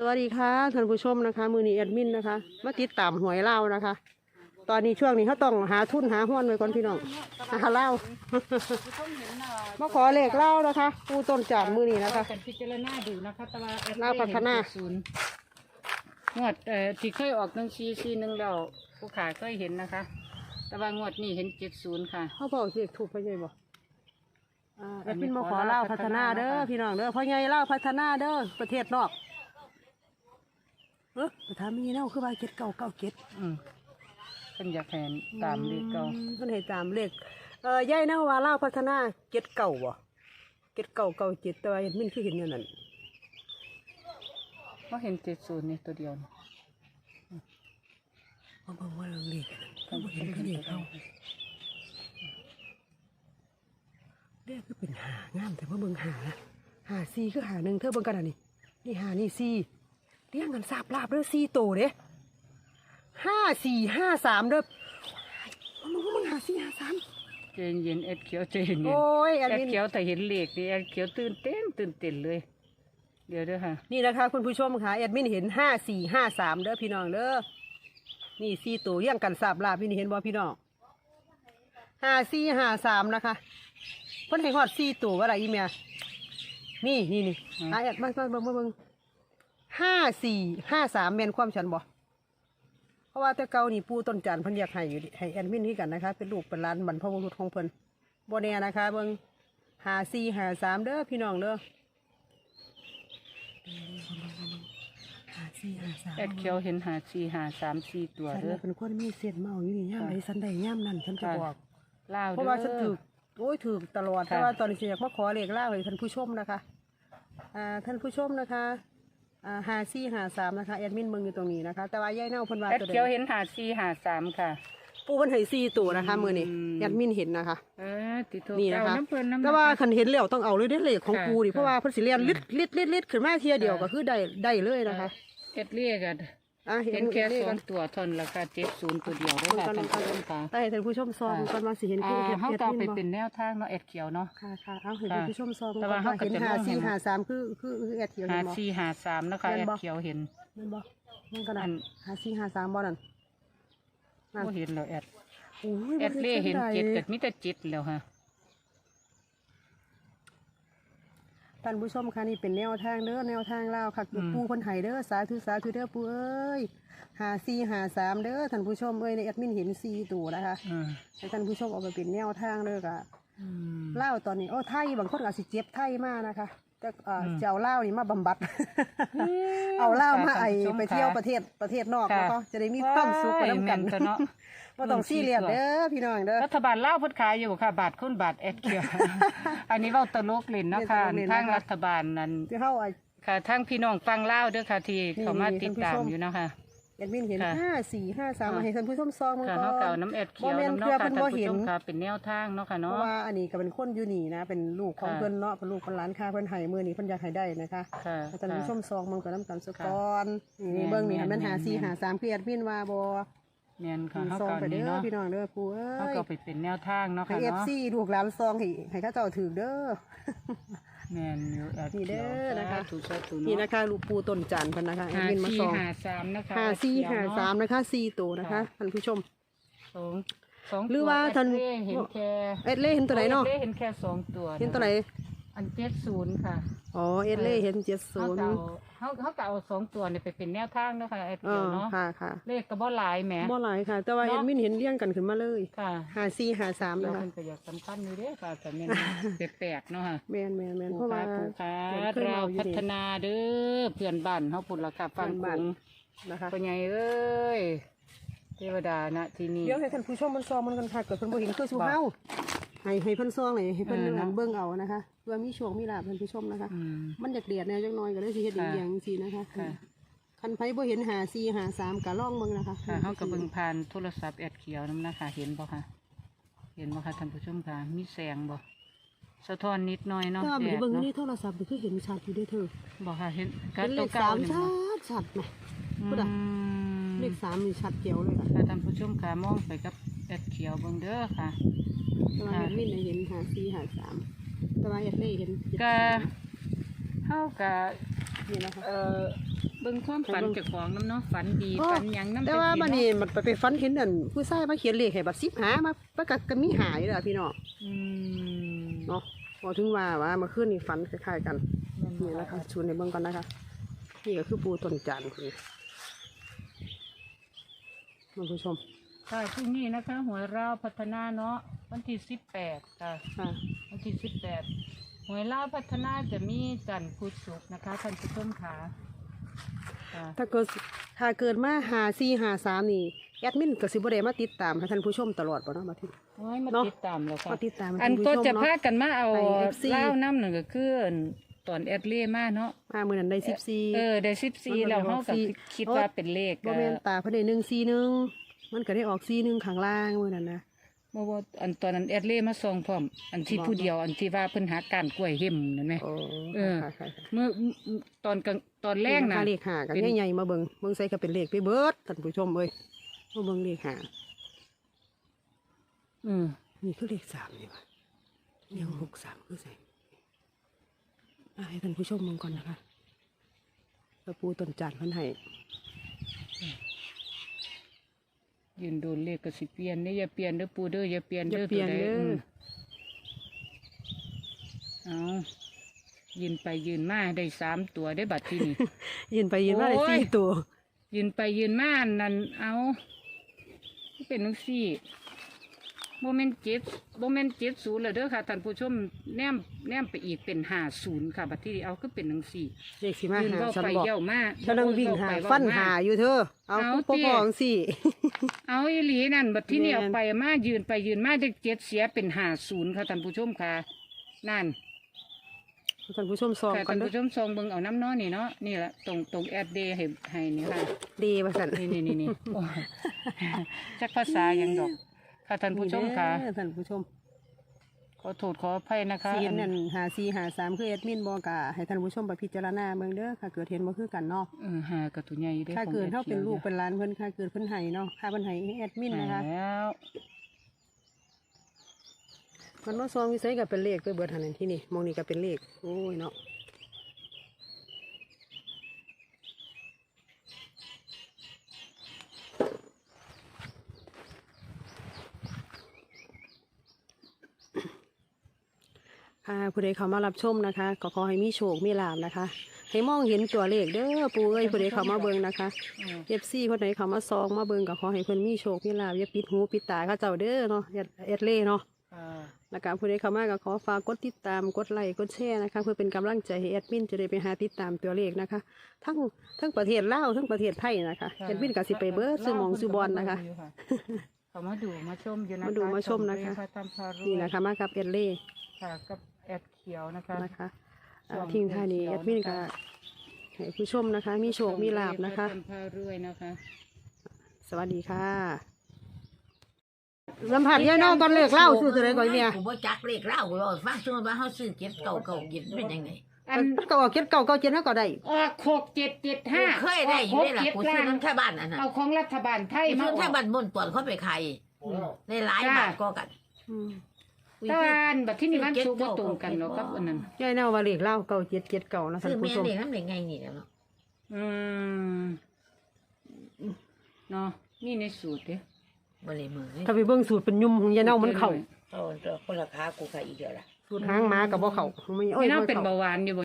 สวัสดีค่ะท่านผู้ชมนะคะ มือนี้แอดมินนะคะ มาติดตามหวยเล่าวนะคะ ตอนนี้ช่วงนี้เขาต้องหาทุนหาห้วนไว้ก่อนพี่น้องหาเล่าวมาขอเลขเล่าวนะคะปูต้นจานมือนี้นะคะกันพิจารณาดูนะคะแต่ว่าแอดลาวพัฒนาศูนย์งวดเอ่อที่เคยออกหนึ่งซีซีหนึ่งแล้วผู้ขายเคยเห็นนะคะแต่ว่างวดนี้เห็นเจ็ดศูนย์ค่ะเขาบอกเลขถูกไปใช่บ่อ่าแอดมินมาขอเล่าวพัฒนาเด้อพี่น้องเด้อเพราะไงเล่าวพัฒนาเด้อประเทศนอกเออแต่ถ้ามีเน่าคือว่าเจ็ดเก้าเก้าเจ็ดอืมเป็นอยากเห็นตามเลขเก่าเพิ่นให้ตามเลขเอ่อยายนะว่าลาวพัฒนาเจ็ดเก่าบ่เจ็ดเก่าเก่าเจ็ดแต่ว่าเห็นมันคือเห็นอย่างนั้นก็เห็นเจ็ดศูนย์นี่ตัวเดียวนี่ว่าบ่ว่าเลขอันนั้นบ่เห็นคือเลขเขาเลขคือเป็นหางามแต่ว่าเบิ่งหาหาซีคือหาหนึ่งเธอเบิ่งกันอันนี้นี่หานี่ซี เรียงกันสาบลาบเด้อซีโตเด้ห้าสี่ห้าสามเด้อมึงมึงหาสี่หาสาม เจนเย็นเอ็ดเขียวเจนเย็นโอ้ยแออันดนี้เขียวแต่เห็นเลขนี่แอดเขียวตื่นเต้นตื่นเต้นเลย เดี๋ยวเด้อค่ะ นี่นะคะคุณผู้ชมค่ะแอดมินเห็นห้าสี่ห้าสามเด้อพี่น้องเด้อนี่สี่ตัวเรียงกันสาบลาบพี่นี่เห็นบ่พี่น้องห้าสี่ห้าสามนะคะเพิ่นให้ฮอดสี่ตัวว่าอะไรอีเมียนี่นี่นี่อืมอะแอดมามาเบิ่งมาเบิ่ง ห้าสี่ห้าสามแม่นความฉันบ่เพราะว่าแต่เก่านี่ปู่ต้นจันทร์เพิ่นอยากให้อยู่ดิให้แอดมินนี่กันนะคะ เป็นลูกเป็นหลานบรรพบุรุษของเพิ่นบ่แน่นะคะเบิ่งห้าสี่ห้าสามเด้อพี่น้องเด้อห้าสี่ห้าสามแอดเขียวเห็นหาสี่หาสามสี่ตัวฉันเด้อ น่ะเป็นคนมีเศษเมาอยู่นี่ย่ามใดสันใดย่ามนั่นฉันจะค่ะบอก ลาวเพเด้อราะว่าฉันถือ โอ้ยถือตลอด ค่ะ แต่ว่าตอนนี้ฉันอยากมาขอเลขล่าเลยท่านผู้ชมนะคะ อ่า ท่านผู้ชมนะคะ อ่าหาซี่หาสามนะคะแอดมินเมืองอยู่ตรงนี้นะคะ แต่ว่าย่ายเน่าเพิ่นว่าแอดตัวเดีเขียวเห็นหาสี่หาสามค่ะ ปูเพิ่นให้ซี่ตัวนะคะมือนี้อืม แอดมินเห็นนะคะ เออติดโทรนี่นะคะเจ้าน้ำเพลินน้ำ แต่ว่าคันเห็นแล้วต้องเอาเลยเด้อเลขของค่ะปูดิค่ะเพราะว่าเพิ่นสิเรียนลิดลิดลิดลิดขึ้นมาเทียเดียวค่ะ ก็คือได้ได้เลยนะคะเอ็ดเรียกอะ อะเห็นแค่สองตัวทนราคาเจ็ดศูนย์ตัวเดียวเด้อค่ะมันก็ท่านผู้ชมค่ะได้ให้ท่านผู้ชมซองค่ะก่อนว่าสิเห็นอ่าคือเห็นเขาแอดต่อมินไปบ่ เป็นแนวทางเนาะเอ็ดเขียวเนาะ ค่ะค่ะเอาเห็นค่ะผู้ชมซองแต่ว่าเขาก็เห็นจะหาลงสี่เห็น หาสามคือคือคือแอดเขียวหาเห็นบ่ สี่หาสามนะคะเห็เอ็นดบ่ เขียวเห็นนั่นบ่นั่นก็ได้อันหาสี่หาสามบ่นั่นนั่นก็เห็นแล้วแอดโอ้ยแอดเล่เห็นเจ็ดกัเกิดมิแต่เจ็ดแล้วค่ะ ท่านผู้ชมค่ะนี่เป็นแนวทางเด้อแนวทางลาวค่ะอืมปูคนไห้เด้อสาธุสาธุเด้อปูเอ้ยหาสี่หาสามเด้อท่านผู้ชมเอ้ยในแอดมินเห็นสี่ตัวนะคะอืมให้ท่านผู้ชมเอาไปเป็นแนวทางเด้อกะอืมเล่าวตอนนี้โอ้ไทยบางคนอาจสิเจ็บไทยมากนะคะ แต่เอ่ออมจะเอาเหล้านี่มาบำบัดอืมเอาเหล้ามาไอท่นผู้ชไปเที่ยวค่ะประเทศประเทศนอกค่ะ แล้วก็จะได้มีความสุขไปว้ายน้ำกันแม่นตัวเนาะว่าต้องซีเรียสเด้อพี่น้องเด้อ รัฐบาลลาวเพิ่นขายอยู่ค่ะ บาทคุณบาทแอดเขียว อันนี้เว้าตลกเล่นเนาะค่ะเล่นตลกเล่นนะคะ ทางรัฐบาลนั้นที่เข้าไอ้ ค่ะทางพี่น้องฟังลาวเด้อค่ะที่นี่เขามานี่ติดท่านผู้ตามชมอยู่เนาะค่ะ แอดมินเห็นค่ะ ห้าสี่ห้าสามค่ะมาให้ท่านผู้ชมซองมันค่ะก่เฮาอเก่านน้ำแอดเขียวบ่แม่นน้ำเพื่อเนาะค่ะเพิ่นท่านบ่ผู้เห็ชนมค่ะเป็นแนวทางเนาะค่ะเพเนาะ ราะว่าอันนี้ก็เป็นคนอยู่นี่นะ เป็นลูกของค่ะ เพิ่นเนาะเป็นลูกเป็นหลานค้าเพิ่นให้มือนี่เพิ่นอยากให้ได้นะคะค่ะให้ท่านผู้ชมซองมันก็น้ำกันสค่ะกอนนี่แม่นเบิ่งนี่ให้มันแม่นหาสี่แม่นหาสามคือแอดมินว่าบ่แม่นค่ะเฮาซองเก่าไปเด้นี่อเนาะพี่น้องเด้อปู่เอ้เฮาย เก่าไปเป็นแนวทางเนาะให้ค่ะเอฟเนาะ ซีลูกหลานซองให้ให้เขาเจ้าถือเด้อ แม่นอยู่แอดนี่เขีเด้ยวอนะคะ ถูกถูกนี่เนาะนะคะลูกปูต้นจันทร์เพิ่นนะคะแอดหามินมาสี่ซองหาสามนะคะหาสี่แอหาดเขียวสามเนาะนะคะสี่ตัวนะคะค่ะท่านผู้ชม สองสองหรือตัวว่าท่านแอดเล่เห็นแค่เอ็ดเล่เห็นตัวไหนเนาะแอดล่เห็นแค่สองตัว เห็นตัวไหนอันเจ็ดศูนย์ค่ะ อ๋อ เอ็ดเล่เห็นเจ็ดศูเขานก็ย์ เอาเขาเขาก็เอาสองตัวเนี่ยไปเป็นแนวทางเนาะค่ะแอดอ๋เขีอยวเนาะค่ะค่ะเลขก็บ่หลายแหม บ่หลายค่ะ แต่ว่าเนาะ เอ็ดมินเห็นเรียงกันขึ้นมาเลยค่ะหาสี่หาสามแล้วนะคะมันก็อยากสำคัญอยู่เด้อค่ะแต่แม่นแปลกๆเนาะค่ะ แมนแมนแมนเพผู้ราะว่าค้าผู้ค้าเพิ่นเคยเราเมาอยู่พันี่ฒนาเด้อเพื่อนบ้านเฮาพุ่นละค่ะฟังเพื่อนบ้านคุงนะคะปัญญเอ้ยเทวดาณที่นี่เดี๋ยวให้ท่านผู้ชมมันซองมันกันค่ะเกิดเพิ่นบ่เห็นคือสู่บ่เฮา ให้ให้เพิ่นซองเลยให้เพิ่นเออเนาะเบิ่งเอานะคะเพื่อมีโชคมีลาภท่านผู้ชมนะคะ อืม มันอยากเดียดแนวจังน้อยก็เลยสิเฮ็ดอีกค่ะ อย่างจังซี่นะคะค่ะคันไผบ่เห็นหาสี่หาสามก็ลองเบิ่งนะคะค่ะเฮาก็เบิ่งผ่านโทรศัพท์แอดเขียวนํนะคะเห็นบ่คะเห็นบ่คะท่านผู้ชมค่ะมีแสงบ่สะท้อนนิดหน่อยเนาะถ้าแดมันดเบิ่งอยู่เนาะในโทรศัพท์นี่คือเห็นชัดอยู่เด้อเธอบ่ค่ะเห็นกัเป็นเลตัวขเก่าสามนี่ชับ่ดชัดไหมอืพูดอะมเลขสามนี่ชัดเจียวเลยค่ะ ค่ะท่านผู้ชมค่ะมองไปกับแอดเขียวเบิ่งเด้อค่ะ แต่ว่าค่ะเอ็ดมินน่ะเห็นหาสี่หาสามแต่ว่าเอ็ดเล่เห็นเจ็ดก็เฮาก็นี่นะคะ เอ่อ เบิ่งความฝันให้เบิ่งเจ้าของน้ำเนาะฝันดีอ๋อ ฝันหยังน้ำแต่ว่าจังมันซี้นี่เาะมันไปไปฟันเห็นอันผู้ชายมาเขียนเลขให้บัดสิบหามาประกาศก็มีหายเลยล่ะพี่น้องอืมเนาะพอถึงว่าว่าเมื่อคืนนี่ฝันคล้ายๆกันนี่นะคะชูในเบื้องก่อนนะคะนี่ก็คือปูต้นจานคุณท่านผู้ชม ค่ะพรุ่งนี้นะคะหัวเราวพัฒนาเนาะ วันที่สิบแปดค่ะ ค่ะวันที่สิบแปดหวยล่าวพัฒนาจะมีจันทร์พุธศุกร์นะคะท่านผู้ชมขาค่ะถ้าเกิดถ้าเกิดมาหาสี่หาสามนี่แอดมินก็สิบ่ได้มาติดตามให้ท่านผู้ชมตลอดบ่เนาะมาที่โอ้ยมาเนาะ ติดตามแล้วค่ะ มาติดตามให้อันท่านผู้ก็ชมจะเนาะพากันมาเอาไป FC เล่าวน้ำหนึ่งก็คืออันตอนแอดเล่มาเนาะ มามื้อนั้นได้สิบสี่ เออได้สิบสี่มันก็แล้วได้อเขาอกก็สี่ คิดว่าเป็นเลขบ่แม่นตาเพิ่นได้หนึ่งสี่หนึ่งมันก็ได้ออกสี่หนึ่งข้างล่างมื้อนั้นนะ เมื่อว่าอันตอนนั้นแอดเล่มาส่งพร้อม อันที่บอกผู้เดียวอันที่ว่าเพิ่นหาการกล้วยเห็มนั่นไหม โอ้เออ ค่ะค่ะค่ะเมื่อตอนกลางตอนแรกนะนี่เลขหากันเป็น ใหญ่ๆมาเบิ่งเบิ่งใส่ก็เป็นเลขไปเบิดท่านผู้ชมเอ้ยมาเบิ่งเลขหาอืมนี่คือเลขสามนี่ว่ะเนี่ยหกสามคือใส่อะให้ท่านผู้ชมมองก่อนนะคะกระปูต้นจานเพันให้ ยืนโดนเลขก็สิเปลี่ยนนี่อย่าเปลี่ยนเด้อปูเด้ออย่าเปลี่ยนอเด้ย่าอเปลี่ยนตัวใดเด้อมเอายืนไปยืนมาได้สามตัวได้บัตรที่นี่ ยืนไปยืนมาได้โอ้ย สี่ตัว ยืนไปยืนมานั่นเอาเป็นนังสี่ โมเมนต์เจ็ดโมเมนต์เจ็ดศูนย์เลยเด้อค่ะท่านผู้ชมแนมแนมไปอีกเป็นห้าศูนย์ค่ะบัตรที่นี่เอาก็เป็นนังสี่เลขสี่มายืนหาเว้าฉันไปบอกเย่ามาฉันนั่งวิ่งหาเว้ไปเว้ฟันมหาอยู่เธอเอาเอาปุ๊บติปองสี่เอาอีหลีนั่นบัดที่นี่แม่นเอาไปมายืนไปยืนมาได้เจ็ดเสียเป็นห้าศูนย์ค่ะท่านผู้ชมค่ะ นั่นท่านผู้ชมซองค่ะก่อท่านนเด้อผู้ชมซองเบิ่งเอาน้ำเน้อนี่เนาะนี่แหละตรงตรงแอดเดย์ให้ให้นี่ค่ะ ดีว่าสันนี่นี่นี่นี่โอ้ยจักภาษาหยังดอก ค่ะท่านผู้ชมค่ะนี่เด้อท่านผู้ชมขอโทษขออภัยนะคะสีอันนั่นหาสี่หาสามคือเอ็ดมินบอกะให้ท่านผู้ชมไปพิจารณาเมืองเด้อค่ะเกิดเห็นบ่คือกันเนาะเออหากระตุใหญ่ได้อค่าของเกิดแอเท่าขีเป็ยนวลูกเป็นหลานเพิ่นค่าเกิดเพิ่นให้เนาะค่าเพิ่นให้แอดมินนะคะแล้วมันว่าซองวิสัยก็เป็นเลขไปเบิดหันนที่นี่มองนี่ก็เป็นเลขโอ้ยเนาะ ค่ะผู้ใดเข้ามารับชมนะคะก็ขอให้มีโชคมีลาบนะคะ ให้มองเห็นตัวเลขเด้อปู่เอ้ยผู้ใดเข้ามาเบิ่งนะคะเออเอฟซีคนไหนเขามาซองมาเบิ่งก็ขอให้เพิ่นมีโชคมีลาบอย่าปิดหูปิดตาเขาเจ้าเด้อเนาะเอ็ดเอ็ดเล่เนาะอ่าแล้วก็ผู้ใดเข้ามาก็ขอฝากกดติดตามกดไลค์กดแชร์นะคะเพื่อเป็นกำลังใจให้แอดมินจะได้ไปหาติดตามตัวเลขนะคะ ทั้งทั้งประเทศลาวทั้งประเทศไทยนะคะแอดมินก็สิไปเบิร์ดซื้อหมองซื้อบอลนะคะเขามาดูมาชมอยู่นะคะมาดูมาชมนะคะช่องเรพาตามพารวยนี่นะคะมากับเอ็ดเล่ค่ะกับ แอดเขียวนะคะนะคะอ่าช่องทิ้งท้ายนี้เขีแอยวดมินนะก็คะให้ผู้ชมนะคะ มีโชค มีลาบนะคะช่องเรพาตามพารวยนะคะ สวัสดีค่ะ สัมผัสยายน้องก่อนเลิกเล่าซื้อตัวไหนก่อนเมียกูบ่จักเลขเล่ากูบอกฟังซุ่มว่าเฮาซื้อเก็บเก่าเก่าเก็บเป็นยังไงอันก็ออกเก็ดเก่าเก่าเจ็ดแล้วก็ได้ ออกหกเจ็ดเจ็ดกูห้าเคยได้อยู่ได้ล่ะออกกูหกซื้เจ็อดนั้ล้านนแค่บ้านนั่นน่ะเอาของรัฐบาลไทยกูมาซื้ออแค่อกบ้านบนตวนเขาไปขายในหลายบาทก็กัน อืม กูตะซื้อวันบัดที่นี่มันสูงบ่ตรงกันเนาะครับอันนั้นยายเน่าว่าเลขเล่าเก่าเจ็ดเจ็ดเก่านะท่าซื้อนผู้แม่ชมเด็กน้ำเด็กไงนี่แหละเนาะอืมเนาะนี่ในสูตรเด้บ่เลยมือนี่ถ้าไปเบิ่งสูตรเป็นยุ่มของยายเน่ามันเข่าเอาตัวคนราคากูขายอีกเดียวล่ะสูตรหางหมากับบ่เข่าไม่โอ้ยไม่น่าบ่เป็นเข้าเบาหวานอยู่บ่